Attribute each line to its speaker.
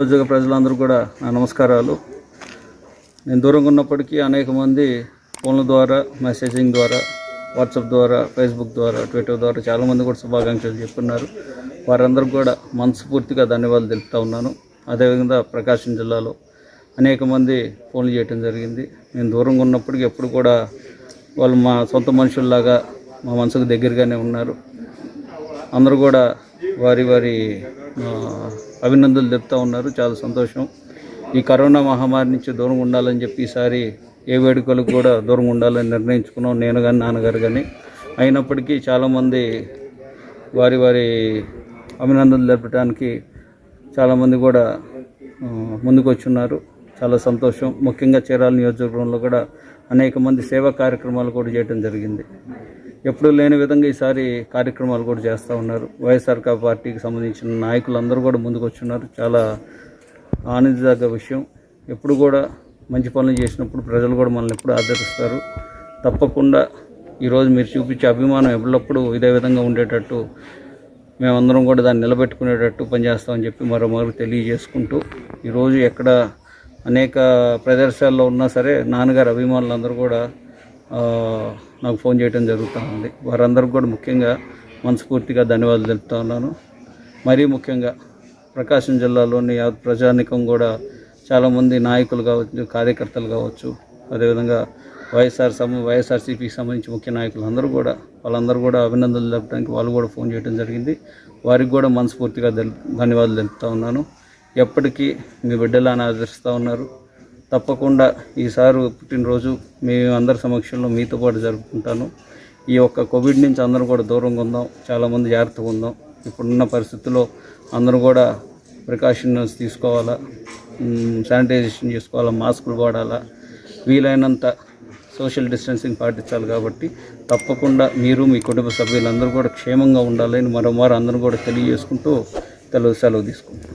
Speaker 1: నియోజక ప్రజలందరూ కూడా నా నమస్కారాలు. నేను దూరంగా ఉన్నప్పటికీ అనేక మంది ఫోన్ల ద్వారా మెసేజింగ్ ద్వారా వాట్సాప్ ద్వారా ఫేస్బుక్ ద్వారా ట్విట్టర్ ద్వారా చాలామంది కూడా శుభాకాంక్షలు చెప్తున్నారు. వారందరూ కూడా మనస్ఫూర్తిగా ధన్యవాదాలు తెలుపుతా ఉన్నాను. అదేవిధంగా ప్రకాశం జిల్లాలో అనేక మంది ఫోన్లు చేయటం జరిగింది. నేను దూరంగా ఉన్నప్పటికీ ఎప్పుడు కూడా వాళ్ళు మా సొంత మనుషుల్లాగా మా మనసుకు దగ్గరగానే ఉన్నారు. అందరూ కూడా వారి వారి అభినందనలు చెప్తా ఉన్నారు. చాలా సంతోషం. ఈ కరోనా మహమ్మారి నుంచి దూరంగా ఉండాలని చెప్పి ఈసారి ఏ వేడుకలకు కూడా దూరంగా ఉండాలని నిర్ణయించుకున్నాం. నేను కానీ నాన్నగారు కానీ అయినప్పటికీ చాలామంది వారి వారి అభినందనలు జరపడానికి చాలామంది కూడా ఆ, ముందుకు వచ్చున్నారు చాలా సంతోషం. ముఖ్యంగా చీరాల నియోజకవర్గంలో కూడా అనేక మంది సేవా కార్యక్రమాలు కూడా చేయడం జరిగింది. ఎప్పుడూ లేని విధంగా ఈసారి కార్యక్రమాలు కూడా చేస్తూ ఉన్నారు. వైఎస్ఆర్ పార్టీకి సంబంధించిన నాయకులు అందరూ కూడా ముందుకు వచ్చున్నారు చాలా ఆనందదగ్గ విషయం. ఎప్పుడు కూడా మంచి పనులు చేసినప్పుడు ప్రజలు కూడా మనల్ని ఎప్పుడు ఆదరిస్తారు. తప్పకుండా ఈరోజు మీరు చూపించే అభిమానం ఎప్పుడప్పుడు ఇదే విధంగా ఉండేటట్టు మేమందరం కూడా దాన్ని నిలబెట్టుకునేటట్టు పనిచేస్తామని చెప్పి మరో మరో తెలియజేసుకుంటూ ఈరోజు ఎక్కడ అనేక ప్రదర్శనల్లో ఉన్నా సరే నాన్నగారు అభిమానులు అందరూ కూడా నాకు ఫోన్ చేయడం జరుగుతూ ఉంది. వారందరికీ కూడా ముఖ్యంగా మనస్ఫూర్తిగా ధన్యవాదాలు తెలుపుతా ఉన్నాను. మరీ ముఖ్యంగా ప్రకాశం జిల్లాలోని ప్రజానికం కూడా చాలామంది నాయకులు కావచ్చు కార్యకర్తలు కావచ్చు అదేవిధంగా వైఎస్ఆర్ సమ వైఎస్ఆర్సీపీకి సంబంధించి ముఖ్య నాయకులు అందరూ కూడా వాళ్ళందరూ కూడా అభినందనలు తెలపడానికి వాళ్ళు కూడా ఫోన్ చేయడం జరిగింది. వారికి కూడా మనస్ఫూర్తిగా ధన్యవాదాలు తెలుపుతా ఉన్నాను. ఎప్పటికీ మీ బిడ్డలాని ఆదరిస్తూ ఉన్నారు. తప్పకుండా ఈసారి పుట్టినరోజు మీ అందరి సమక్షంలో మీతో పాటు జరుపుకుంటాను. ఈ యొక్క కోవిడ్ నుంచి అందరూ కూడా దూరంగా ఉందాం చాలామంది జాగ్రత్తగా ఉందాం. ఇప్పుడున్న పరిస్థితుల్లో అందరూ కూడా ప్రికాషన్స్ తీసుకోవాలా శానిటైజేషన్ చేసుకోవాలా మాస్కులు వాడాలా వీలైనంత సోషల్ డిస్టెన్సింగ్ పాటించాలి కాబట్టి తప్పకుండా మీరు మీ కుటుంబ సభ్యులందరూ కూడా క్షేమంగా ఉండాలని మరోమారు అందరూ కూడా తెలియజేసుకుంటూ తెలుగు సెలవు తీసుకుంటాం